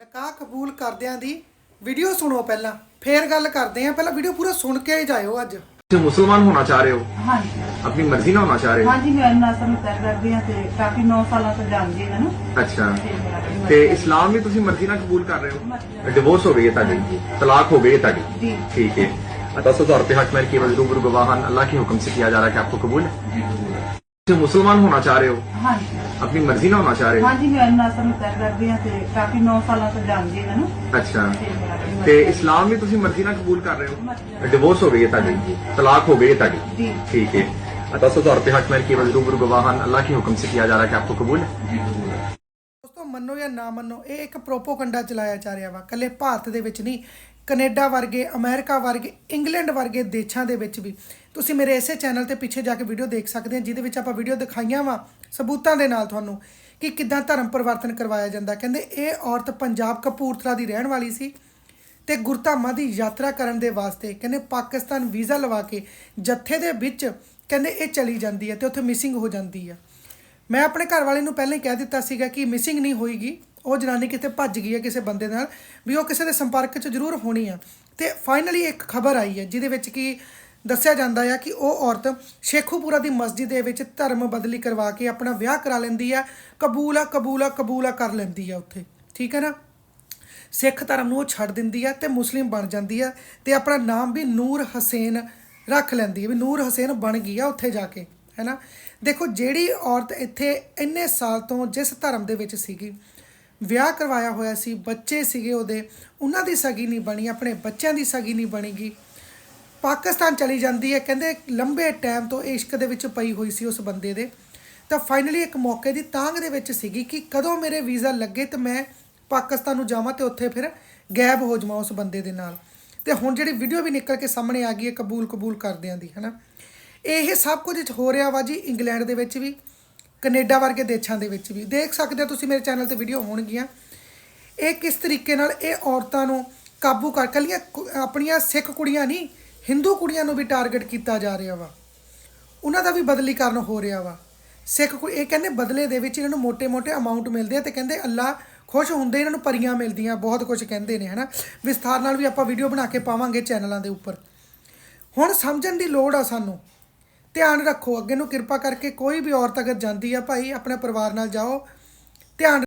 ਨਿਕਾਹ ਕਬੂਲ ਕਰਦਿਆਂ ਦੀ ਵੀਡੀਓ ਸੁਣੋ ਪਹਿਲਾਂ ਫੇਰ ਗੱਲ ਕਰਦੇ ਆਂ ਪਹਿਲਾਂ ਵੀਡੀਓ ਪੂਰਾ ਸੁਣ ਕੇ ਜਾਇਓ ਅੱਜ ਤੁਸੀਂ ਮੁਸਲਮਾਨ ਹੋਣਾ ਚਾਹ ਰਹੇ ਹੋ ਹਾਂਜੀ ਆਪਣੀ ਮਰਜ਼ੀ ਨਾਲ ਹੋਣਾ ਚਾਹ ਰਹੇ ਹੋ ਹਾਂਜੀ ਮੈਂ ਨਾਸਮ ਤਰ ਕਰਦੀ ਹਾਂ ਤੇ ਕਾਫੀ 9 ਸਾਲਾਂ ਤੋਂ ਜਾਣਦੀ ਹਾਂ ਇਹਨਾਂ ਨੂੰ ਅੱਛਾ ਤੇ ਮੇਰਾ ਆਪਣੀ ਤੇ ਮਰਜ਼ੀ- ਇਸਲਾਮ ਵੀ ਤੁਸੀਂ ਮਰਜ਼ੀ ਨਾਲ ਕਬੂਲ ਕਰ ਰਹੇ ਮਰਜ਼ੀ ਹੋ ਨਾਲ। ਡਿਵੋਰਸ ਹੋ ਗਈ ਹੈ ਤੁਹਾਡੀ ਹਾਂਜੀ। तलाक हो गई है ਤੁਹਾਡੀ जी ठीक है दस हजार रुपये हक मेरे केवल रूबरू गवाहन अल्लाह के हुक्म से किया जा रहा है कि आपको कबूल है ਤੁਸੀਂ ਮੁਸਲਮਾਨ ਹੋਣਾ ਚਾਹ ਰਹੇ ਹੋ ਹਾਂਜੀ ਆਪਣੀ ਮਰਜ਼ੀ ਨਾਲ ਹੋਣਾ ਚਾਹ ਰਹੇ ਹੋ ਹਾਂਜੀ ਮੈਂ ਨਾਸਮ ਤਰ ਕਰਦੀ ਹਾਂ ਤੇ ਕਾਫੀ 9 ਸਾਲਾਂ ਤੋਂ ਜਾਣਦੀ ਹਾਂ ਇਹਨਾਂ ਨੂੰ ਅੱਛਾ ਤੇ ਮੇਰਾ ਆਪਣੀ ਤੇ ਮਰਜ਼ੀ- ਇਸਲਾਮ ਵੀ ਤੁਸੀਂ ਮਰਜ਼ੀ ਨਾਲ ਕਬੂਲ ਕਰ ਰਹੇ ਹੋ ਮਰਜ਼ੀ ਨਾਲ। ਡਿਵੋਰਸ ਹੋ ਗਈ ਹੈ ਤੁਹਾਡੀ ਹਾਂਜੀ। तलाक हो गई है ਤੁਹਾਡੀ जी ठीक है दस हजार रुपये हक मेरे केवल रूबरू गवाहन अल्लाह के हुक्म से किया जा रहा है कि आपको कबूल है ਦੋਸਤੋ ਮੰਨੋ ਜਾਂ ਨਾ ਮੰਨੋ, ਇਹ ਇੱਕ ਪ੍ਰੋਪੋਗੰਡਾ ਚਲਾਇਆ ਜਾ ਰਿਹਾ ਵਾ। ਕੱਲੇ ਭਾਰਤ ਦੇ ਵਿੱਚ ਨਹੀਂ, ਕੈਨੇਡਾ ਵਰਗੇ, ਅਮਰੀਕਾ ਵਰਗੇ, ਇੰਗਲੈਂਡ ਵਰਗੇ ਦੇਸ਼ਾਂ ਦੇ ਵਿੱਚ ਵੀ। ਤੁਸੀਂ ਮੇਰੇ ਇਸੇ ਚੈਨਲ ਤੇ ਪਿੱਛੇ ਜਾ ਕੇ ਵੀਡੀਓ ਦੇਖ ਸਕਦੇ ਹੋ, ਜਿਹਦੇ ਵਿੱਚ ਆਪਾਂ ਵੀਡੀਓ ਦਿਖਾਈਆਂ ਵਾ ਸਬੂਤਾਂ ਦੇ ਨਾਲ ਤੁਹਾਨੂੰ ਕਿ ਕਿੱਦਾਂ ਧਰਮ ਪਰਿਵਰਤਨ ਕਰਵਾਇਆ ਜਾਂਦਾ। ਕਹਿੰਦੇ ਇਹ ਔਰਤ ਪੰਜਾਬ ਕਪੂਰਥਲਾ ਦੀ ਰਹਿਣ ਵਾਲੀ ਸੀ ਤੇ ਗੁਰਧਾਮਾਂ ਦੀ ਯਾਤਰਾ ਕਰਨ ਦੇ ਵਾਸਤੇ ਕਹਿੰਦੇ ਪਾਕਿਸਤਾਨ ਵੀਜ਼ਾ ਲਵਾ ਕੇ ਜੱਥੇ ਦੇ ਵਿੱਚ ਕਹਿੰਦੇ ਇਹ ਚਲੀ ਜਾਂਦੀ ਹੈ ਤੇ ਉੱਥੇ ਮਿਸਿੰਗ ਹੋ ਜਾਂਦੀ ਆ। ਮੈਂ ਆਪਣੇ ਘਰ ਵਾਲੇ ਨੂੰ ਪਹਿਲਾਂ ਹੀ ਕਹਿ ਦਿੱਤਾ ਸੀਗਾ ਕਿ ਮਿਸਿੰਗ ਨਹੀਂ ਹੋਏਗੀ, ਉਹ ਜਨਾਨੀ ਕਿਤੇ ਭੱਜ ਗਈ ਹੈ ਕਿਸੇ ਬੰਦੇ ਨਾਲ, ਵੀ ਉਹ ਕਿਸੇ ਦੇ ਸੰਪਰਕ 'ਚ ਜ਼ਰੂਰ ਹੋਣੀ ਆ। ਤੇ ਫਾਈਨਲੀ ਇੱਕ ਖਬਰ ਆਈ ਹੈ, ਜਿਹਦੇ ਵਿੱਚ ਕਿ ਦੱਸਿਆ ਜਾਂਦਾ ਆ ਕਿ ਉਹ ਔਰਤ ਸ਼ੇਖੂਪੁਰਾ ਦੀ ਮਸਜਿਦ ਦੇ ਵਿੱਚ ਧਰਮ ਬਦਲੀ ਕਰਵਾ ਕੇ ਆਪਣਾ ਵਿਆਹ ਕਰਾ ਲੈਂਦੀ ਹੈ ਕਬੂਲਾ ਕਬੂਲਾ ਕਬੂਲਾ ਕਰ ਲੈਂਦੀ ਆ ਉੱਥੇ। ਠੀਕ ਹੈ ਨਾ? ਸਿੱਖ ਧਰਮ ਨੂੰ ਉਹ ਛੱਡ ਦਿੰਦੀ ਹੈ ਤੇ ਮੁਸਲਿਮ ਬਣ ਜਾਂਦੀ ਹੈ ਤੇ ਆਪਣਾ ਨਾਮ ਵੀ ਨੂਰ ਹਸੈਨ ਰੱਖ ਲੈਂਦੀ ਹੈ ਵੀ ਨੂਰ ਹਸੈਨ ਬਣ ਗਈ ਆ ਉੱਥੇ ਜਾ ਕੇ। ਹੈਨਾ? ਦੇਖੋ, ਜਿਹੜੀ ਔਰਤ ਇੱਥੇ ਇੰਨੇ ਸਾਲ ਤੋਂ ਜਿਸ ਧਰਮ ਦੇ ਵਿੱਚ ਸੀਗੀ, ਵਿਆਹ ਕਰਵਾਇਆ ਹੋਇਆ ਸੀ, ਬੱਚੇ ਸੀਗੇ ਉਹਦੇ, ਉਹਨਾਂ ਦੀ ਸਗੀ ਨਹੀਂ ਬਣੀ, ਆਪਣੇ ਬੱਚਿਆਂ ਦੀ ਸਗੀ ਨਹੀਂ ਬਣੀਗੀ। ਪਾਕਿਸਤਾਨ ਚਲੀ ਜਾਂਦੀ ਹੈ, ਕਹਿੰਦੇ ਲੰਬੇ ਟਾਈਮ ਤੋਂ ਇਸ਼ਕ ਦੇ ਵਿੱਚ ਪਈ ਹੋਈ ਸੀ ਉਸ ਬੰਦੇ ਦੇ। ਤਾਂ ਫਾਈਨਲੀ ਇੱਕ ਮੌਕੇ ਦੀ ਤਾਂਗ ਦੇ ਵਿੱਚ ਸੀਗੀ ਕਿ ਕਦੋਂ ਮੇਰੇ ਵੀਜ਼ਾ ਲੱਗੇ ਤੇ ਮੈਂ ਪਾਕਿਸਤਾਨ ਨੂੰ ਜਾਵਾਂ ਤੇ ਉੱਥੇ ਫਿਰ ਗਾਇਬ ਹੋ ਜਾਵਾਂ ਉਸ ਬੰਦੇ ਦੇ ਨਾਲ। ਤੇ ਹੁਣ ਜਿਹੜੀ ਵੀਡੀਓ ਵੀ ਨਿਕਲ ਕੇ ਸਾਹਮਣੇ ਆ ਗਈ ਹੈ ਕਬੂਲ ਕਬੂਲ ਕਰਦਿਆਂ ਦੀ, ਹਨਾ? ਇਹ ਸਭ ਕੁਝ ਹੋ ਰਿਹਾ ਵਾ ਜੀ ਇੰਗਲੈਂਡ ਦੇ ਵਿੱਚ ਵੀ, ਕੈਨੇਡਾ ਵਰਗੇ ਦੇਸ਼ਾਂ ਦੇ ਵਿੱਚ ਵੀ। ਦੇਖ ਸਕਦੇ ਹੋ ਤੁਸੀਂ ਮੇਰੇ ਚੈਨਲ ਤੇ ਵੀਡੀਓ ਹੋਣਗੀਆਂ। ਇਹ ਕਿਸ ਤਰੀਕੇ ਨਾਲ ਇਹ ਔਰਤਾਂ ਨੂੰ ਕਾਬੂ ਕਰ, ਕਲੀਆਂ ਆਪਣੀਆਂ ਸਿੱਖ ਕੁੜੀਆਂ ਨਹੀਂ, ਹਿੰਦੂ ਕੁੜੀਆਂ ਨੂੰ ਵੀ ਟਾਰਗੇਟ ਕੀਤਾ ਜਾ ਰਿਹਾ ਵਾ। ਉਹਨਾਂ ਦਾ ਵੀ ਬਦਲੀਕਰਨ ਹੋ ਰਿਹਾ ਵਾ। ਸਿੱਖ ਕੋਈ ਇਹ ਕਹਿੰਦੇ ਬਦਲੇ ਦੇ ਵਿੱਚ ਇਹਨਾਂ ਨੂੰ ਮੋਟੇ ਮੋਟੇ ਅਮਾਉਂਟ ਮਿਲਦੇ ਆ ਤੇ ਕਹਿੰਦੇ ਅੱਲਾ ਖੁਸ਼ ਹੁੰਦੇ ਇਹਨਾਂ ਨੂੰ ਪਰੀਆਂ ਮਿਲਦੀਆਂ, ਬਹੁਤ ਕੁਝ ਕਹਿੰਦੇ ਨੇ, ਹਨਾ। ਵਿਸਥਾਰ ਨਾਲ ਵੀ ਆਪਾਂ ਵੀਡੀਓ ਬਣਾ ਕੇ ਪਾਵਾਂਗੇ ਚੈਨਲਾਂ ਦੇ ਉੱਪਰ। ਹੁਣ ਸਮਝਣ ਦੀ ਲੋੜ ਆ ਸਾਨੂੰ ਧਿਆਨ ਰੱਖੋ, ਅੱਗੇ ਨੂੰ ਕਿਰਪਾ ਕਰਕੇ ਕੋਈ ਵੀ ਔਰਤ ਅਗਰ ਜਾਂਦੀ ਆ ਭਾਈ, ਆਪਣੇ ਪਰਿਵਾਰ ਨਾਲ ਜਾਓ, ਧਿਆਨ